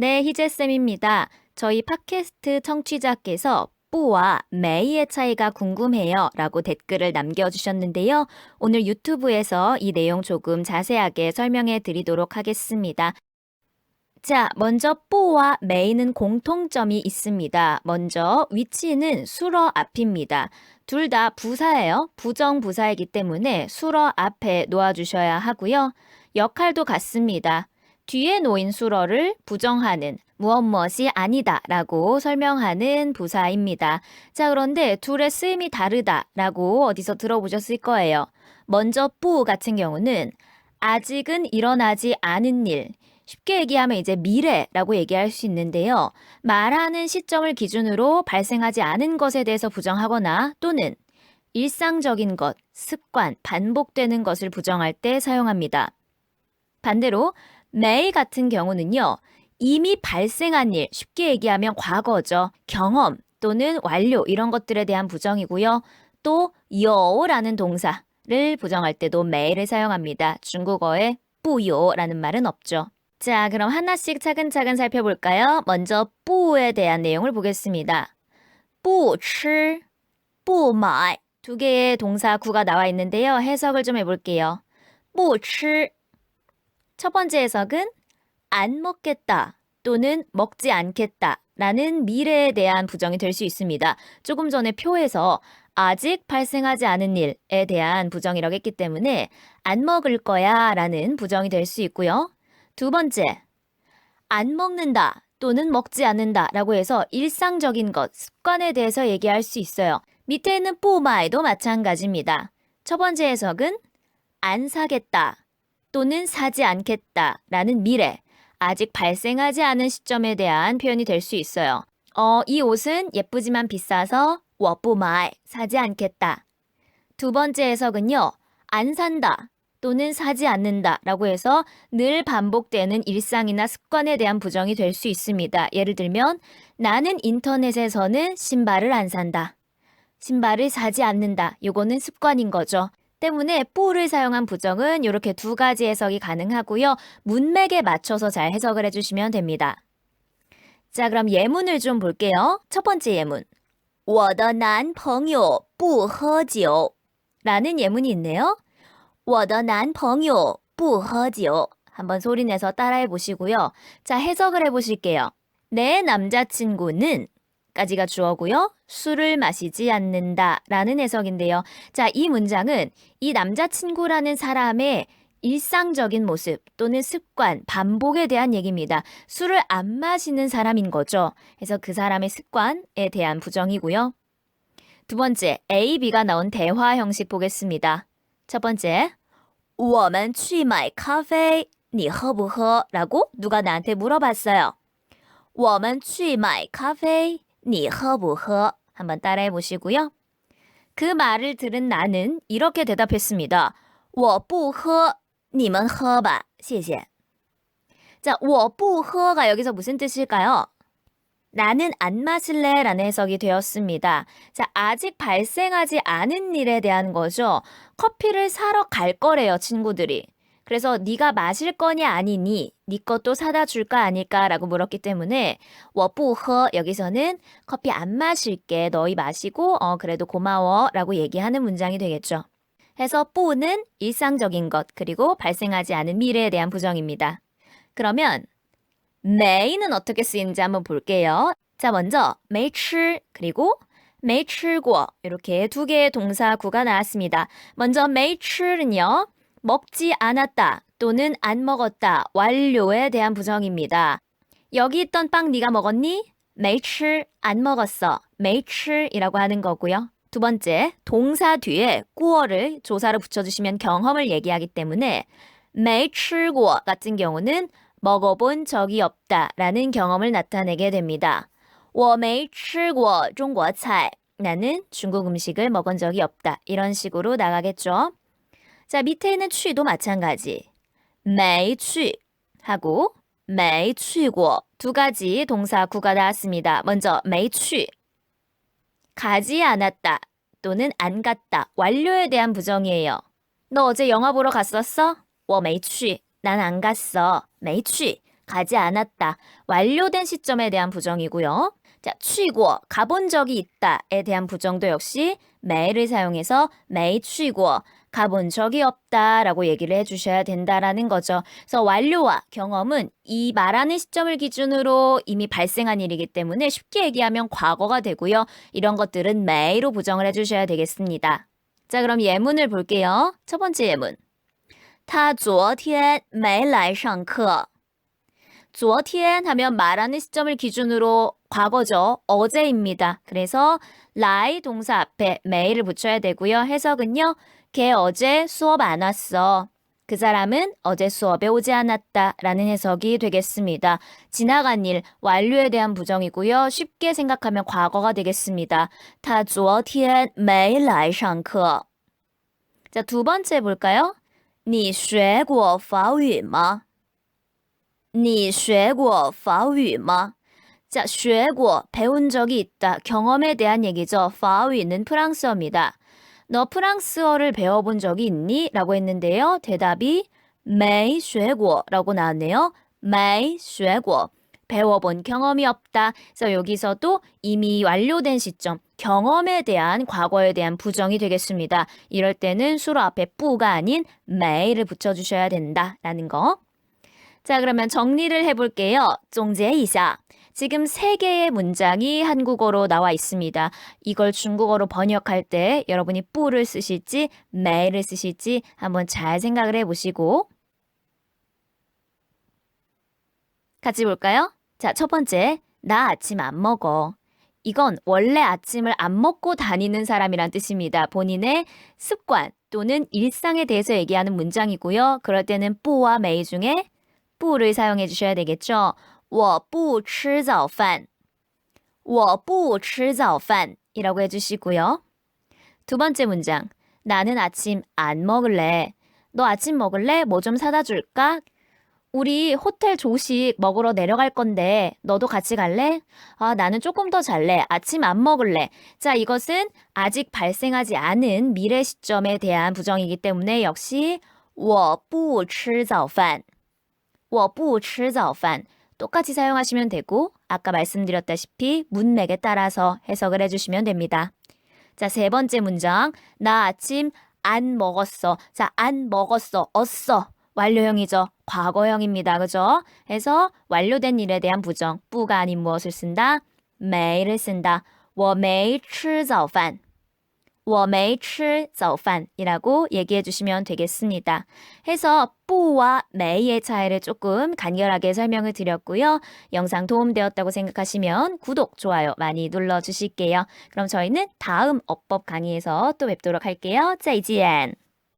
네, 희재쌤입니다. 저희 팟캐스트 청취자께서 뿌와 메이의 차이가 궁금해요 라고 댓글을 남겨주셨는데요. 오늘 유튜브에서 이 내용 조금 자세하게 설명해 드리도록 하겠습니다. 자, 먼저 뿌와 메이는 공통점이 있습니다. 먼저 위치는 수러 앞입니다. 둘 다 부사예요. 부정 부사이기 때문에 수러 앞에 놓아주셔야 하고요. 역할도 같습니다. 뒤에 놓인 수러를 부정하는 무엇 무엇이 아니다 라고 설명하는 부사입니다. 자, 그런데 둘의 쓰임이 다르다 라고 어디서 들어보셨을 거예요. 먼저 뿌 같은 경우는 아직은 일어나지 않은 일, 쉽게 얘기하면 이제 미래라고 얘기할 수 있는데요. 말하는 시점을 기준으로 발생하지 않은 것에 대해서 부정하거나 또는 일상적인 것, 습관, 반복되는 것을 부정할 때 사용합니다. 반대로 may 같은 경우는요. 이미 발생한 일, 쉽게 얘기하면 과거죠. 경험 또는 완료 이런 것들에 대한 부정이고요. 또 요라는 동사를 부정할 때도 may를 사용합니다. 중국어에 뿌요라는 말은 없죠. 자, 그럼 하나씩 차근차근 살펴볼까요? 먼저 뿌에 대한 내용을 보겠습니다. 不吃,不买두 개의 동사 구가 나와 있는데요. 해석을 좀 해볼게요. 不吃 첫 번째 해석은 안 먹겠다 또는 먹지 않겠다 라는 미래에 대한 부정이 될 수 있습니다. 조금 전에 표에서 아직 발생하지 않은 일에 대한 부정이라고 했기 때문에 안 먹을 거야 라는 부정이 될 수 있고요. 두 번째, 안 먹는다 또는 먹지 않는다 라고 해서 일상적인 것, 습관에 대해서 얘기할 수 있어요. 밑에 있는 뽀마에도 마찬가지입니다. 첫 번째 해석은 안 사겠다 또는 사지 않겠다라는 미래, 아직 발생하지 않은 시점에 대한 표현이 될 수 있어요. 어, 이 옷은 예쁘지만 비싸서 워부마에 사지 않겠다. 두 번째 해석은요. 안 산다 또는 사지 않는다 라고 해서 늘 반복되는 일상이나 습관에 대한 부정이 될 수 있습니다. 예를 들면 나는 인터넷에서는 신발을 안 산다. 신발을 사지 않는다. 요거는 습관인 거죠. 때문에 뿌를 사용한 부정은 이렇게 두 가지 해석이 가능하고요. 문맥에 맞춰서 잘 해석을 해주시면 됩니다. 자, 그럼 예문을 좀 볼게요. 첫 번째 예문. 我的男朋友不喝酒 라는 예문이 있네요. 我的男朋友不喝酒 한번 소리내서 따라해 보시고요. 자, 해석을 해 보실게요. 내 남자친구는 까지가 주어고요. 술을 마시지 않는다 라는 해석인데요. 자, 이 문장은 이 남자친구라는 사람의 일상적인 모습 또는 습관, 반복에 대한 얘기입니다. 술을 안 마시는 사람인 거죠. 그래서 그 사람의 습관에 대한 부정이고요. 두 번째, A, B가 나온 대화 형식 보겠습니다. 첫 번째, 我们去买咖啡,你喝不喝? 라고 누가 나한테 물어봤어요. 我们去买咖啡, 你喝不喝? 한번 따라해 보시고요. 그 말을 들은 나는 이렇게 대답했습니다. 我不喝,你们喝吧,谢谢. 자, 我不喝가 여기서 무슨 뜻일까요? 나는 안 마실래 라는 해석이 되었습니다. 자, 아직 발생하지 않은 일에 대한 거죠. 커피를 사러 갈 거래요, 친구들이. 그래서 네가 마실 거냐 아니니 네 것도 사다 줄까 아닐까라고 물었기 때문에 我不喝 여기서는 커피 안 마실게 너희 마시고 어 그래도 고마워라고 얘기하는 문장이 되겠죠. 해서 뿌는 일상적인 것 그리고 발생하지 않은 미래에 대한 부정입니다. 그러면 메이는 어떻게 쓰이는지 한번 볼게요. 자, 먼저 没吃 그리고 没吃过 이렇게 두 개의 동사구가 나왔습니다. 먼저 没吃는요. 먹지 않았다 또는 안 먹었다 완료에 대한 부정입니다. 여기 있던 빵 네가 먹었니? 没吃 안 먹었어. 没吃이라고 하는 거고요. 두 번째, 동사 뒤에 꾸어를 조사로 붙여주시면 경험을 얘기하기 때문에 没吃过 같은 경우는 먹어본 적이 없다 라는 경험을 나타내게 됩니다. 我没吃过中国菜 나는 중국 음식을 먹은 적이 없다. 이런 식으로 나가겠죠. 자, 밑에 있는 취도 마찬가지. 매취 하고 매취고 두 가지 동사 구가 나왔습니다. 먼저 매취 가지 않았다 또는 안 갔다 완료에 대한 부정이에요. 너 어제 영화 보러 갔었어? 뭐 워 매취 난 안 갔어. 매취 가지 않았다 완료된 시점에 대한 부정이고요. 자, 취고 가본 적이 있다에 대한 부정도 역시 매를 사용해서 매취고 가본 적이 없다라고 얘기를 해주셔야 된다라는 거죠. 그래서 완료와 경험은 이 말하는 시점을 기준으로 이미 발생한 일이기 때문에 쉽게 얘기하면 과거가 되고요. 이런 것들은 매로 부정을 해주셔야 되겠습니다. 자, 그럼 예문을 볼게요. 첫 번째 예문. 他昨天没来上课. 昨天하면 말하는 시점을 기준으로 과거죠. 어제입니다. 그래서 lie 동사 앞에 매일을 붙여야 되고요. 해석은요. 걔 어제 수업 안 왔어. 그 사람은 어제 수업에 오지 않았다 라는 해석이 되겠습니다. 지나간 일, 완료에 대한 부정이고요. 쉽게 생각하면 과거가 되겠습니다. 他昨天没来上课. 자, 두 번째 볼까요? 你学过法语吗? 你 쉐고 파위 마? 자, 쉐고 배운 적이 있다. 경험에 대한 얘기죠. 파위는 프랑스어입니다. 너 프랑스어를 배워본 적이 있니? 라고 했는데요. 대답이 매이 쉐고라고 나왔네요. 매이 쉐고. 배워본 경험이 없다. 그래서 여기서도 이미 완료된 시점, 경험에 대한 과거에 대한 부정이 되겠습니다. 이럴 때는 수로 앞에 뿌가 아닌 매를 붙여주셔야 된다라는 거. 자, 그러면 정리를 해볼게요. 쫑제이사. 지금 세 개의 문장이 한국어로 나와 있습니다. 이걸 중국어로 번역할 때 여러분이 뿌를 쓰실지 매를 쓰실지 한번 잘 생각을 해보시고 같이 볼까요? 자, 첫 번째. 나 아침 안 먹어. 이건 원래 아침을 안 먹고 다니는 사람이란 뜻입니다. 본인의 습관 또는 일상에 대해서 얘기하는 문장이고요. 그럴 때는 뿌와 메이 중에 뿌를 사용해 주셔야 되겠죠. 我不吃早饭.我不吃早饭 이라고 해주시고요. 두 번째 문장. 나는 아침 안 먹을래. 너 아침 먹을래? 뭐 좀 사다 줄까? 우리 호텔 조식 먹으러 내려갈 건데 너도 같이 갈래? 아, 나는 조금 더 잘래. 아침 안 먹을래. 자, 이것은 아직 발생하지 않은 미래 시점에 대한 부정이기 때문에 역시 我不吃早饭. 我不吃早饭. 똑같이 사용하시면 되고 아까 말씀드렸다시피 문맥에 따라서 해석을 해주시면 됩니다. 자, 세 번째 문장. 나 아침 안 먹었어. 자, 안 먹었어. 어써. 완료형이죠. 과거형입니다. 그죠? 해서 완료된 일에 대한 부정. 뿌가 아닌 무엇을 쓴다? 매일을 쓴다. 我没吃早饭. 我没吃早饭이라고 얘기해 주시면 되겠습니다. 해서 뿌와 매의 차이를 조금 간결하게 설명을 드렸고요. 영상 도움되었다고 생각하시면 구독, 좋아요 많이 눌러 주실게요. 그럼 저희는 다음 어법 강의에서 또 뵙도록 할게요. 再见.